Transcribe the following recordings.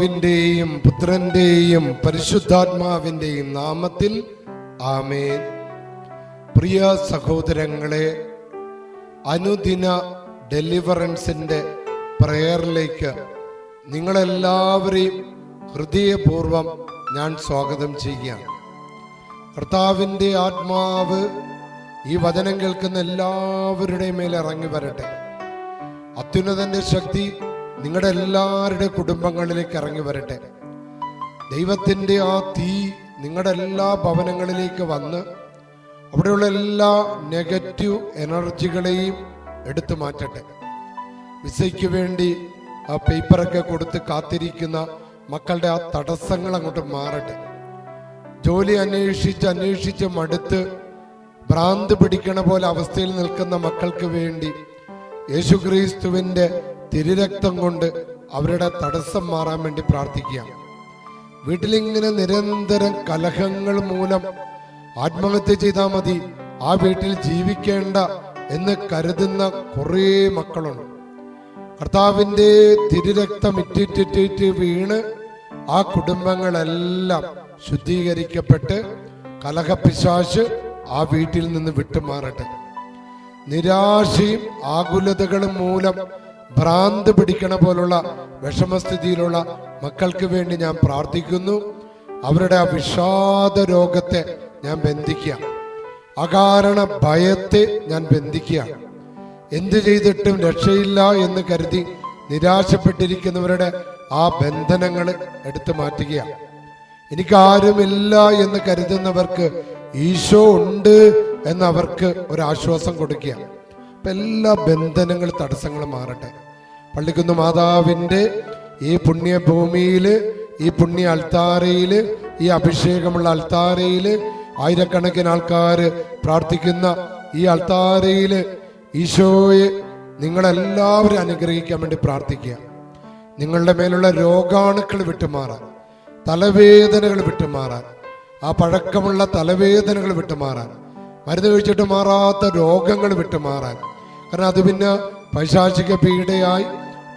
പിതാവിന്റെയും പുത്രന്റെയും പരിശുദ്ധാത്മാവിന്റെയും നാമത്തിൽ ആമേൻ. പ്രിയ സഹോദരങ്ങളെ അനുദിന ഡെലിവറൻസിന്റെ പ്രയറിലേക്ക് നിങ്ങളെല്ലാവരെയും ഹൃദയപൂർവം ഞാൻ സ്വാഗതം ചെയ്യുകയാണ്. കർത്താവിന്റെ ആത്മാവ് ഈ വചനം കേൾക്കുന്ന എല്ലാവരുടെയും മേലിറങ്ങി വരട്ടെ. അത്യുന്നതന്റെ ശക്തി നിങ്ങളുടെ എല്ലാവരുടെ കുടുംബങ്ങളിലേക്ക് ഇറങ്ങി വരട്ടെ. ദൈവത്തിന്റെ ആ തീ നിങ്ങളുടെ എല്ലാ ഭവനങ്ങളിലേക്ക് വന്ന് അവിടെയുള്ള എല്ലാ നെഗറ്റീവ് എനർജികളെയും എടുത്തു മാറ്റട്ടെ. വിസയ്ക്ക് വേണ്ടി ആ പേപ്പറൊക്കെ കൊടുത്ത് കാത്തിരിക്കുന്ന മക്കളുടെ ആ തടസ്സങ്ങൾ അങ്ങോട്ട് മാറട്ടെ. ജോലി അന്വേഷിച്ച് അന്വേഷിച്ച് മടുത്ത് ഭ്രാന്ത് പിടിക്കണ പോലെ അവസ്ഥയിൽ നിൽക്കുന്ന മക്കൾക്ക് വേണ്ടി യേശുക്രിസ്തുവിന്റെ തിരുരക്തം കൊണ്ട് അവരുടെ തടസ്സം മാറാൻ വേണ്ടി പ്രാർത്ഥിക്കുക. വീട്ടിലിങ്ങനെ നിരന്തരം കലഹങ്ങൾ മൂലം ആത്മഹത്യ ചെയ്താൽ മതി. ആ വീട്ടിൽ ജീവിക്കേണ്ട എന്ന് കരുതുന്ന കുറേ മക്കളുണ്ട്. കർത്താവിന്റെ തിരുരക്തം ഇറ്റിറ്റിറ്റിറ്റ് വീണ് ആ കുടുംബങ്ങളെല്ലാം ശുദ്ധീകരിക്കപ്പെട്ട് കലഹപ്പിശാശ് ആ വീട്ടിൽ നിന്ന് വിട്ടുമാറട്ടെ. നിരാശയും ആകുലതകളും മൂലം ഭ്രാന്ത് പിടിക്കണ പോലുള്ള വിഷമസ്ഥിതിയിലുള്ള മക്കൾക്ക് വേണ്ടി ഞാൻ പ്രാർത്ഥിക്കുന്നു. അവരുടെ ആ വിഷാദ രോഗത്തെ ഞാൻ ബന്ധിക്കുക. അകാരണ ഭയത്തെ ഞാൻ ബന്ധിക്കുക. എന്തു ചെയ്തിട്ടും രക്ഷയില്ല എന്ന് കരുതി നിരാശപ്പെട്ടിരിക്കുന്നവരുടെ ആ ബന്ധനങ്ങൾ എടുത്തു മാറ്റുകയാണ് എനിക്ക് ആരുമില്ല എന്ന് കരുതുന്നവർക്ക് ഈശോ ഉണ്ട് എന്നവർക്ക് ഒരു ആശ്വാസം കൊടുക്കുക. അപ്പൊ എല്ലാ ബന്ധനങ്ങളും തടസ്സങ്ങളും മാറട്ടെ. പള്ളിക്കുന്ന് മാതാവിന്റെ ഈ പുണ്യഭൂമിയിൽ ഈ പുണ്യ അൾത്താരയിൽ ഈ അഭിഷേകമുള്ള അൾത്താരയിൽ ആയിരക്കണക്കിന് ആൾക്കാർ പ്രാർത്ഥിക്കുന്ന ഈ അൾത്താരയിൽ ഈശോയെ നിങ്ങളെല്ലാവരും അനുഗ്രഹിക്കാൻ വേണ്ടി പ്രാർത്ഥിക്കുക. നിങ്ങളുടെ മേലുള്ള രോഗാണുക്കൾ വിട്ടുമാറാൻ തലവേദനകൾ വിട്ടുമാറാൻ ആ പഴക്കമുള്ള തലവേദനകൾ വിട്ടുമാറാൻ മരുന്ന് കഴിച്ചിട്ട് മാറാത്ത രോഗങ്ങൾ വിട്ടുമാറാൻ കാരണം അത് പിന്നെ പൈശാചിക പീഡയായി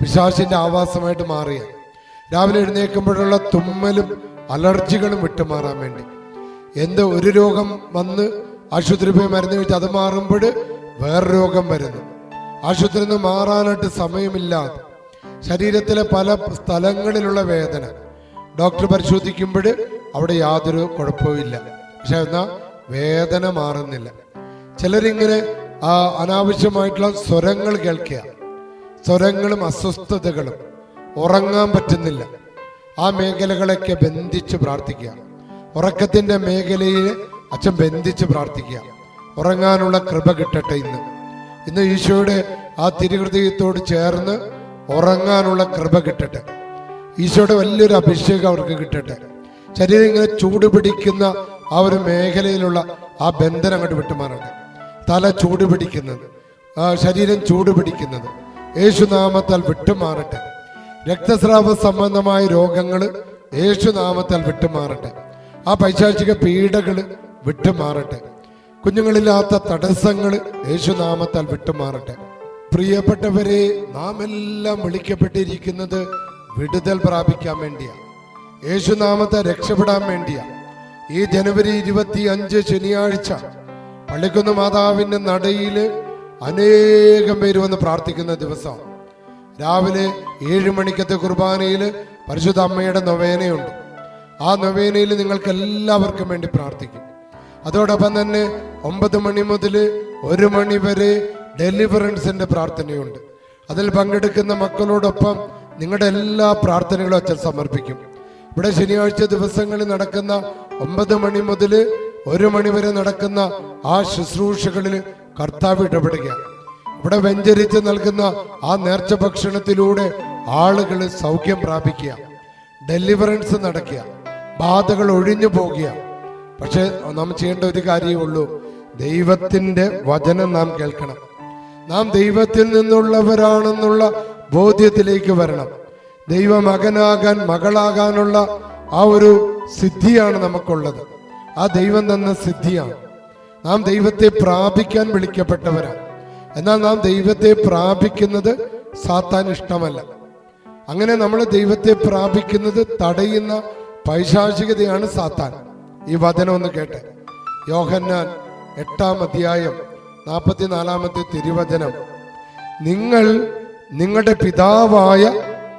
പിശാചിന്റെ ആവാസമായിട്ട് മാറിയ. രാവിലെ എഴുന്നേൽക്കുമ്പോഴുള്ള തുമ്മലും അലർജികളും വിട്ടുമാറാൻ വേണ്ടി. എന്ത് ഒരു രോഗം വന്ന് ആശുപത്രി പോയി മരുന്ന് കഴിച്ച് അത് മാറുമ്പോൾ വേറെ രോഗം വരുന്നു. ആശുപത്രിയിൽ നിന്ന് മാറാനായിട്ട് സമയമില്ലാതെ. ശരീരത്തിലെ പല സ്ഥലങ്ങളിലുള്ള വേദന. ഡോക്ടർ പരിശോധിക്കുമ്പോൾ അവിടെ യാതൊരു കുഴപ്പവും ഇല്ല പക്ഷെ എന്നാ വേദന മാറുന്നില്ല. ചിലരിങ്ങനെ ആ അനാവശ്യമായിട്ടുള്ള സ്വരങ്ങൾ കേൾക്കുക. സ്വരങ്ങളും അസ്വസ്ഥതകളും ഉറങ്ങാൻ പറ്റുന്നില്ല. ആ മേഖലകളൊക്കെ ബന്ധിച്ച് പ്രാർത്ഥിക്കുക. ഉറക്കത്തിന്റെ മേഖലയിൽ അച്ഛൻ ബന്ധിച്ച് പ്രാർത്ഥിക്കുക. ഉറങ്ങാനുള്ള കൃപ കിട്ടട്ടെ ഇന്ന്. ഇന്ന് ഈശോയുടെ ആ തിരുഹൃദയത്തോട് ചേർന്ന് ഉറങ്ങാനുള്ള കൃപ കിട്ടട്ടെ. ഈശോയുടെ വലിയൊരു അഭിഷേകം അവർക്ക് കിട്ടട്ടെ. ശരീരം ഇങ്ങനെ ചൂട് പിടിക്കുന്ന ആ ഒരു മേഖലയിലുള്ള ആ ബന്ധനം അങ്ങോട്ട് വിട്ടുമാറട്ടെ. തല ചൂട് പിടിക്കുന്നത് ശരീരം ചൂട് പിടിക്കുന്നത് യേശുനാമത്താൽ വിട്ടുമാറട്ടെ. രക്തസ്രാവ സംബന്ധമായ രോഗങ്ങൾ യേശുനാമത്താൽ വിട്ടുമാറട്ടെ. ആ പൈശാചിക പീഡകൾ വിട്ടുമാറട്ടെ. കുഞ്ഞുങ്ങളില്ലാത്ത തടസ്സങ്ങൾ യേശുനാമത്താൽ വിട്ടുമാറട്ടെ. പ്രിയപ്പെട്ടവരെ നാം എല്ലാം വിളിക്കപ്പെട്ടിരിക്കുന്നത് വിടുതൽ പ്രാപിക്കാൻ വേണ്ടിയാ. യേശുനാമത്തെ രക്ഷപ്പെടാൻ വേണ്ടിയാ. ഈ ജനുവരി ഇരുപത്തി അഞ്ച് ശനിയാഴ്ച പള്ളിക്കുന്ന് മാതാവിന്റെ നടയിൽ അനേകം പേര് വന്ന് പ്രാർത്ഥിക്കുന്ന ദിവസം. രാവിലെ ഏഴ് മണിക്കത്തെ കുർബാനയിൽ പരിശുദ്ധ അമ്മയുടെ നൊവേനയുണ്ട്. ആ നൊവേനയിൽ നിങ്ങൾക്ക് എല്ലാവർക്കും വേണ്ടി പ്രാർത്ഥിക്കും. അതോടൊപ്പം തന്നെ ഒമ്പത് മണി മുതൽ ഒരു മണി വരെ ഡെലിവറൻസിന്റെ പ്രാർത്ഥനയുണ്ട്. അതിൽ പങ്കെടുക്കുന്ന മക്കളോടൊപ്പം നിങ്ങളുടെ എല്ലാ പ്രാർത്ഥനകളും അച്ഛൻ സമർപ്പിക്കും. ഇവിടെ ശനിയാഴ്ച ദിവസങ്ങളിൽ നടക്കുന്ന ഒമ്പത് മണി മുതൽ ഒരു മണിവരെ നടക്കുന്ന ആ ശുശ്രൂഷകളിൽ കർത്താവ് ഇടപെടുക. ഇവിടെ വെഞ്ചരിച്ച് നൽകുന്ന ആ നേർച്ച ഭക്ഷണത്തിലൂടെ ആളുകൾ സൗഖ്യം പ്രാപിക്കുക. ഡെലിവറൻസ് നടക്കുക. ബാധകൾ ഒഴിഞ്ഞു പോകുക. പക്ഷെ നാം ചെയ്യേണ്ട ഒരു കാര്യമേ ഉള്ളൂ. ദൈവത്തിന്റെ വചനം നാം കേൾക്കണം. നാം ദൈവത്തിൽ നിന്നുള്ളവരാണെന്നുള്ള ബോധ്യത്തിലേക്ക് വരണം. ദൈവമകനാകാൻ മകളാകാനുള്ള ആ ഒരു സിദ്ധിയാണ് നമുക്കുള്ളത്. ആ ദൈവം തന്ന സിദ്ധിയാണ്. നാം ദൈവത്തെ പ്രാപിക്കാൻ വിളിക്കപ്പെട്ടവരാണ്. എന്നാൽ നാം ദൈവത്തെ പ്രാപിക്കുന്നത് സാത്താൻ ഇഷ്ടമല്ല. അങ്ങനെ നമ്മൾ ദൈവത്തെ പ്രാപിക്കുന്നത് തടയുന്ന പൈശാചികതയാണ് സാത്താൻ. ഈ വചനം ഒന്ന് കേട്ടെ. യോഹന്നാൻ എട്ടാം അധ്യായം നാൽപ്പത്തിനാലാമത്തെ തിരുവചനം. നിങ്ങൾ നിങ്ങളുടെ പിതാവായ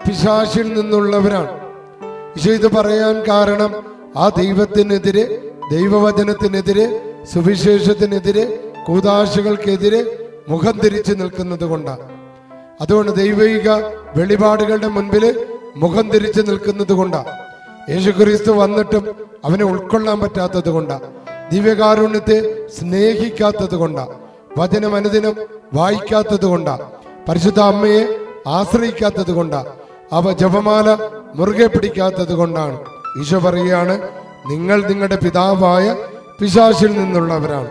പിശാശിൽ നിന്നുള്ളവരാണ്. പക്ഷെ ഇത് പറയാൻ കാരണം ആ ദൈവത്തിനെതിരെ ദൈവവചനത്തിനെതിരെ സുവിശേഷത്തിനെതിരെ കൂതാശകൾക്കെതിരെ മുഖം തിരിച്ചു നിൽക്കുന്നത് കൊണ്ടാണ്. അതുകൊണ്ട് ദൈവിക വെളിപാടുകളുടെ മുൻപിൽ മുഖം തിരിച്ചു നിൽക്കുന്നത് കൊണ്ടാണ്. യേശുക്രിസ്തു വന്നിട്ടും അവനെ ഉൾക്കൊള്ളാൻ പറ്റാത്തത് കൊണ്ടാണ്. ദിവ്യകാരുണ്യത്തെ സ്നേഹിക്കാത്തത് കൊണ്ടാണ്. വചനം അനുദിനം വായിക്കാത്തത് കൊണ്ടാണ്. പരിശുദ്ധ അമ്മയെ ആശ്രയിക്കാത്തത് കൊണ്ടാണ്. അവ ജപമാല മുറുകെ പിടിക്കാത്തത് കൊണ്ടാണ്. ഈശോ പറയുകയാണ് നിങ്ങൾ നിങ്ങളുടെ പിതാവായ പിശാശിൽ നിന്നുള്ളവരാണ്.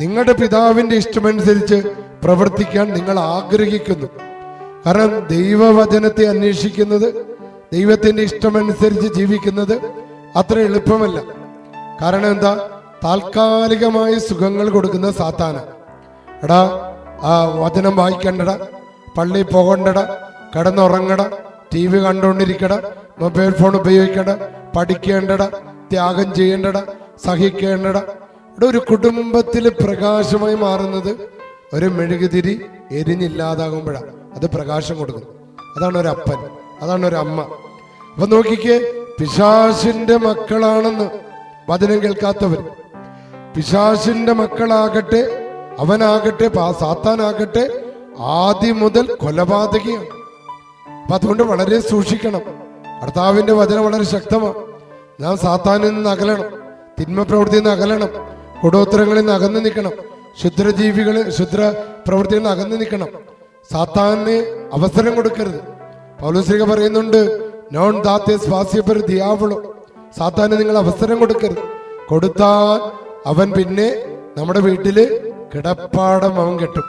നിങ്ങളുടെ പിതാവിന്റെ ഇഷ്ടമനുസരിച്ച് പ്രവർത്തിക്കാൻ നിങ്ങൾ ആഗ്രഹിക്കുന്നു. കാരണം ദൈവവചനത്തെ അന്വേഷിക്കുന്നത് ദൈവത്തിന്റെ ഇഷ്ടമനുസരിച്ച് ജീവിക്കുന്നത് അത്ര എളുപ്പമല്ല. കാരണം എന്താ? താൽക്കാലികമായ സുഖങ്ങൾ കൊടുക്കുന്ന സാത്താന. എടാ ആ വചനം വായിക്കണ്ടട പള്ളി പോകണ്ടട കിടന്നുറങ്ങട ടി വി കണ്ടുകൊണ്ടിരിക്കട മൊബൈൽ ഫോൺ ഉപയോഗിക്കട പഠിക്കേണ്ടട ത്യാഗം ചെയ്യേണ്ടട സഹിക്കേണ്ടട. ഇവിടെ ഒരു കുടുംബത്തിൽ പ്രകാശമായി മാറുന്നത് ഒരു മെഴുകുതിരി എരിഞ്ഞില്ലാതാകുമ്പോഴാണ് അത് പ്രകാശം കൊടുക്കുന്നു അതാണ് ഒരു അപ്പൻ അതാണ് ഒരു അമ്മ. അപ്പൊ നോക്കിക്കേ പിശാശിന്റെ മക്കളാണെന്ന് വചനം കേൾക്കാത്തവർ പിശാശിന്റെ മക്കളാകട്ടെ അവനാകട്ടെ സാത്താനാകട്ടെ ആദ്യം മുതൽ കൊലപാതകയാണ്. അപ്പൊ അതുകൊണ്ട് വളരെ സൂക്ഷിക്കണം. ഭർത്താവിന്റെ വചനം വളരെ ശക്തമാണ്. നാം സാത്താനിൽ നിന്ന് അകലണം തിന്മ പ്രവൃത്തിയിൽ നിന്ന് അകലണം കുടോത്തരങ്ങളിൽ നിന്ന് അകന്നു നിൽക്കണം ക്ഷുദ്രജീവികൾ ക്ഷുദ്ര പ്രവൃത്തിയിൽ നിന്ന് അകന്നു നിൽക്കണം. സാത്താന് അവസരം കൊടുക്കരുത്. പൗലോസ്ലിക പറയുന്നുണ്ട് നോൺ ദാത്തെ സ്വാസ്യപർ ദിയാവളോ. സാത്താന് നിങ്ങൾ അവസരം കൊടുക്കരുത്. കൊടുത്താൽ അവൻ പിന്നെ നമ്മുടെ വീട്ടിൽ കിടപ്പാടം അവൻ കെട്ടും.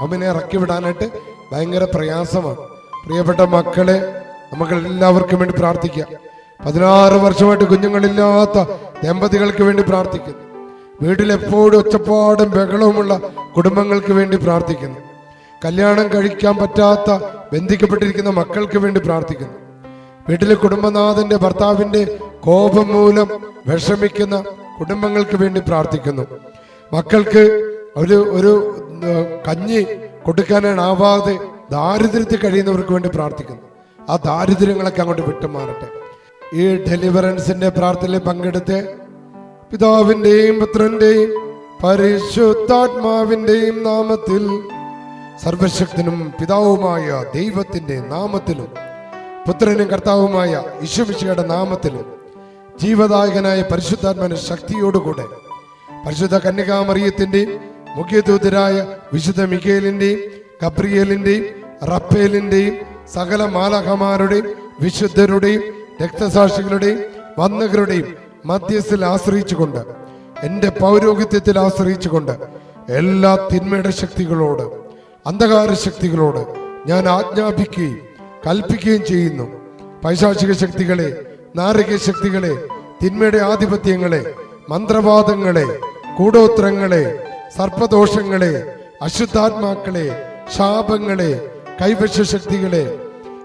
അവനെ ഇറക്കി വിടാനായിട്ട് ഭയങ്കര പ്രയാസമാണ്. പ്രിയപ്പെട്ട മക്കളെ നമുക്ക് എല്ലാവർക്കും വേണ്ടി പ്രാർത്ഥിക്കാം. പതിനാറ് വർഷമായിട്ട് കുഞ്ഞുങ്ങളില്ലാത്ത ദമ്പതികൾക്ക് വേണ്ടി പ്രാർത്ഥിക്കുന്നു. വീട്ടിലെപ്പോഴും ഒച്ചപ്പാടും ബഹളവുമുള്ള കുടുംബങ്ങൾക്ക് വേണ്ടി പ്രാർത്ഥിക്കുന്നു. കല്യാണം കഴിക്കാൻ പറ്റാത്ത ബന്ധിക്കപ്പെട്ടിരിക്കുന്ന മക്കൾക്ക് വേണ്ടി പ്രാർത്ഥിക്കുന്നു. വീട്ടിലെ കുടുംബനാഥന്റെ ഭർത്താവിന്റെ കോപം മൂലം വിഷമിക്കുന്ന കുടുംബങ്ങൾക്ക് വേണ്ടി പ്രാർത്ഥിക്കുന്നു. മക്കൾക്ക് ഒരു ഒരു കഞ്ഞി കൊടുക്കാനാവാതെ ദാരിദ്ര്യത്തിൽ കഴിയുന്നവർക്ക് വേണ്ടി പ്രാർത്ഥിക്കുന്നു. ആ ദാരിദ്ര്യങ്ങളൊക്കെ അങ്ങോട്ട് വിട്ടുമാറട്ടെ. ഈ ഡെലിവറൻസിന്റെ പ്രാർത്ഥനയിൽ പങ്കെടുത്ത് പിതാവിന്റെയും പുത്രന്റെയും പരിശുദ്ധാത്മാവിന്റെയും നാമത്തിൽ സർവശക്തനും പിതാവുമായ ദൈവത്തിന്റെ നാമത്തിലും പുത്രനും കർത്താവുമായ യശുമിശിയുടെ നാമത്തിലും ജീവദായകനായ പരിശുദ്ധാത്മന ശക്തിയോടുകൂടെ പരിശുദ്ധ കന്യകാമറിയത്തിന്റെയും മുഖ്യദൂതരായ വിശുദ്ധ മിഖേലിന്റെയും ഗബ്രിയേലിന്റെയും റഫേലിന്റെയും സകല മാലഹമാരുടെയും വിശുദ്ധരുടെയും രക്തസാക്ഷികളുടെയും വന്നകരുടെയും മധ്യസ്ഥിൽ ആശ്രയിച്ചുകൊണ്ട് എന്റെ പൗരോഹിത്യത്തിൽ ആശ്രയിച്ചുകൊണ്ട് എല്ലാ തിന്മയുടെ ശക്തികളോട് അന്ധകാര ശക്തികളോട് ഞാൻ ആജ്ഞാപിക്കുകയും കൽപ്പിക്കുകയും ചെയ്യുന്നു. പൈശാചിക ശക്തികളെ നാരക ശക്തികളെ തിന്മയുടെ ആധിപത്യങ്ങളെ മന്ത്രവാദങ്ങളെ കൂടോത്രങ്ങളെ സർപ്പദോഷങ്ങളെ അശുദ്ധാത്മാക്കളെ ശാപങ്ങളെ കൈവശ ശക്തികളെ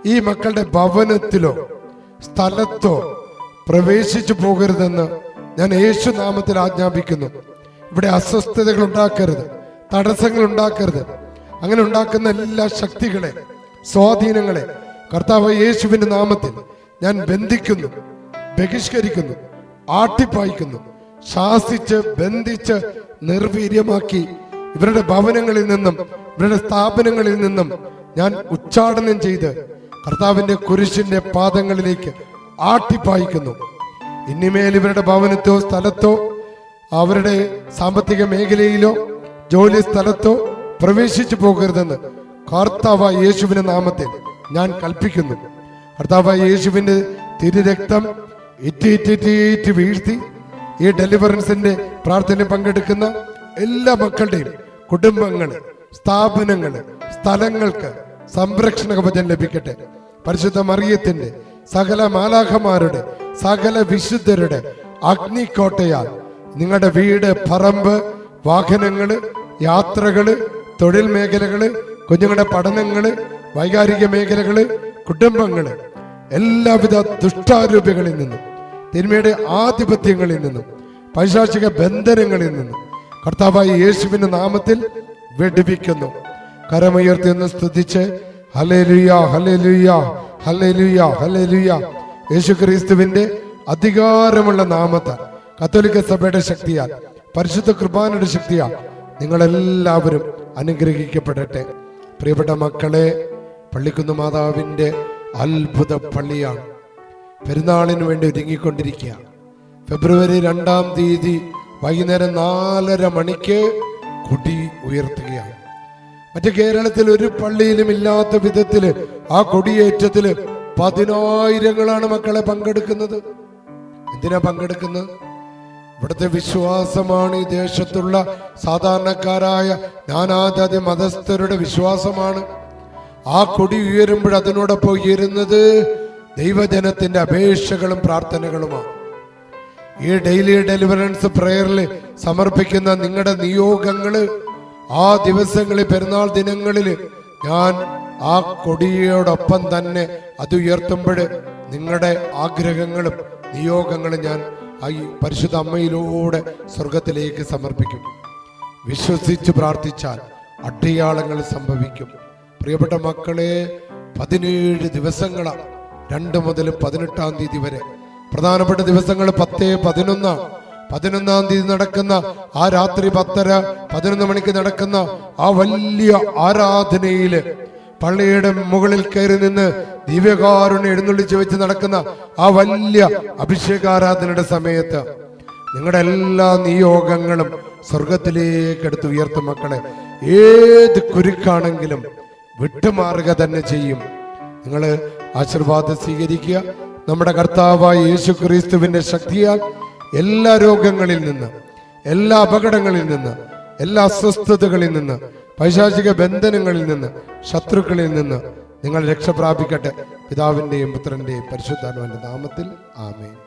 ഈ മക്കളുടെ ഭവനത്തിലോ സ്ഥലത്തോ പ്രവേശിച്ചു പോകരുതെന്ന് ഞാൻ യേശു നാമത്തിൽ ആജ്ഞാപിക്കുന്നു. ഇവിടെ അസ്വസ്ഥതകൾ ഉണ്ടാക്കരുത് തടസ്സങ്ങൾ ഉണ്ടാക്കരുത്. അങ്ങനെ ഉണ്ടാക്കുന്ന എല്ലാ ശക്തികളെ സ്വാധീനങ്ങളെ കർത്താവ് യേശുവിന്റെ നാമത്തിൽ ഞാൻ ബന്ധിക്കുന്നു ബഹിഷ്കരിക്കുന്നു ആട്ടിപ്പായിക്കുന്നു ശാസിച്ച് ബന്ധിച്ച് നിർവീര്യമാക്കി ഇവരുടെ ഭവനങ്ങളിൽ നിന്നും ഇവരുടെ സ്ഥാപനങ്ങളിൽ നിന്നും ഞാൻ ഉച്ചാടനം ചെയ്ത് കർത്താവിന്റെ കുരിശിന്റെ പാദങ്ങളിലേക്ക് ആട്ടിപ്പായിക്കുന്നു. ഇനിമേൽ ഇവരുടെ ഭവനത്തോ സ്ഥലത്തോ അവരുടെ സാമ്പത്തിക മേഖലയിലോ ജോലി സ്ഥലത്തോ പ്രവേശിച്ചു പോകരുതെന്ന് കർത്താവ യേശുവിന്റെ നാമത്തിൽ ഞാൻ കൽപ്പിക്കുന്നു. കർത്താവ യേശുവിന്റെ തിരുരക്തം ഇറ്റിറ്റിറ്റിറ്റി വീഴ്ത്തി ഈ ഡെലിവറൻസിന്റെ പ്രാർത്ഥന പങ്കെടുക്കുന്ന എല്ലാ മക്കളുടെയും കുടുംബങ്ങൾ സ്ഥാപനങ്ങൾ സ്ഥലങ്ങൾക്ക് സംരക്ഷണ കവചം ലഭിക്കട്ടെ. പരിശുദ്ധ മറിയത്തിന്റെ സകല മാലാഖമാരുടെ സകല വിശുദ്ധരുടെ അഗ്നിക്കോട്ടയാൽ നിങ്ങളുടെ വീട് പറമ്പ് വാഹനങ്ങൾ യാത്രകൾ തൊഴിൽ മേഖലകൾ കുഞ്ഞുങ്ങളുടെ പഠനങ്ങൾ വൈകാരിക മേഖലകൾ കുടുംബങ്ങൾ എല്ലാവിധ ദുഷ്ടാരൂപികളിൽ നിന്നും തിന്മയുടെ ആധിപത്യങ്ങളിൽ നിന്നും പൈശാചിക ബന്ധനങ്ങളിൽ നിന്നും കർത്താവായി യേശുവിന്റെ നാമത്തിൽ വെടിവിക്കുന്നു. കരമുയർത്തി ഒന്ന് സ്തുതിച്ച് hallelujah hallelujah hallelujah hallelujah Yesu ക്രിസ്തുവിന്റെ അധികാരമുള്ള നാമത്താൽ കത്തോലിക്ക സഭയുടെ ശക്തിയാൽ പരിശുദ്ധ കൃപാനയുടെ ശക്തിയാൽ നിങ്ങളെല്ലാവരും അനുഗ്രഹിക്കപ്പെടട്ടെ. പ്രിയപ്പെട്ട മക്കളെ പള്ളിക്കുന്ന് മാതാവിന്റെ അത്ഭുത പള്ളിയാണ്. പെരുന്നാളിന് വേണ്ടി ഒരുങ്ങിക്കൊണ്ടിരിക്കുക. ഫെബ്രുവരി രണ്ടാം തീയതി വൈകുന്നേരം നാലര മണിക്ക് കൊടി ഉയർത്തുകയാണ്. മറ്റു കേരളത്തിൽ ഒരു പള്ളിയിലും ഇല്ലാത്ത വിധത്തിൽ ആ കൊടിയേറ്റത്തിൽ പതിനായിരങ്ങളാണ് മക്കളെ പങ്കെടുക്കുന്നത്. എന്തിനാ പങ്കെടുക്കുന്നത്? ഇവിടുത്തെ വിശ്വാസമാണ് ഈ ദേശത്തുള്ള സാധാരണക്കാരായ നാനാജാതി മതസ്ഥരുടെ വിശ്വാസമാണ്. ആ കൊടി ഉയരുമ്പോൾ അതിനോടൊപ്പം ഉയരുന്നത് ദൈവജനത്തിന്റെ അപേക്ഷകളും പ്രാർത്ഥനകളുമാണ്. ഈ ഡെയിലി ഡെലിവറൻസ് പ്രേയറിൽ സമർപ്പിക്കുന്ന നിങ്ങളുടെ നിയോഗങ്ങൾ ആ ദിവസങ്ങളിൽ പെരുന്നാൾ ദിനങ്ങളിൽ ഞാൻ ആ കൊടിയോടൊപ്പം തന്നെ അത് ഉയർത്തുമ്പോൾ നിങ്ങളുടെ ആഗ്രഹങ്ങളും നിയോഗങ്ങളും ഞാൻ ആ പരിശുദ്ധ അമ്മയിലൂടെ സ്വർഗത്തിലേക്ക് സമർപ്പിക്കും. വിശ്വസിച്ച് പ്രാർത്ഥിച്ചാൽ അടയാളങ്ങൾ സംഭവിക്കും. പ്രിയപ്പെട്ട മക്കളെ പതിനേഴ് ദിവസങ്ങളാണ്. രണ്ട് മുതൽ പതിനെട്ടാം തീയതി വരെ. പ്രധാനപ്പെട്ട ദിവസങ്ങൾ പത്ത് പതിനൊന്ന് പതിനൊന്നാം തീയതി നടക്കുന്ന ആ രാത്രി പത്തര പതിനൊന്ന് മണിക്ക് നടക്കുന്ന ആ വലിയ ആരാധനയിൽ പള്ളിയുടെ മുകളിൽ കയറി നിന്ന് ദിവ്യകാരുണ്യം എഴുന്നള്ളിച്ച് വെച്ച് നടക്കുന്ന ആ വലിയ അഭിഷേകാരാധനയുടെ സമയത്ത് നിങ്ങളുടെ എല്ലാ നിയോഗങ്ങളും സ്വർഗത്തിലേക്ക് എടുത്ത് ഉയർത്തും മക്കളെ. ഏത് കുരുക്കാണെങ്കിലും വിട്ടുമാറുക തന്നെ ചെയ്യും. നിങ്ങൾ ആശീർവാദം സ്വീകരിക്കുക. നമ്മുടെ കർത്താവായ യേശു ക്രിസ്തുവിന്റെ ശക്തിയാൽ എല്ലാ രോഗങ്ങളിൽ നിന്ന് എല്ലാ അപകടങ്ങളിൽ നിന്ന് എല്ലാ അസ്വസ്ഥതകളിൽ നിന്ന് പൈശാചിക ബന്ധനങ്ങളിൽ നിന്ന് ശത്രുക്കളിൽ നിന്ന് നിങ്ങൾ രക്ഷ പ്രാപിക്കട്ടെ. പിതാവിന്റെയും പുത്രന്റെയും പരിശുദ്ധാത്മാവിന്റെ നാമത്തിൽ ആമേൻ.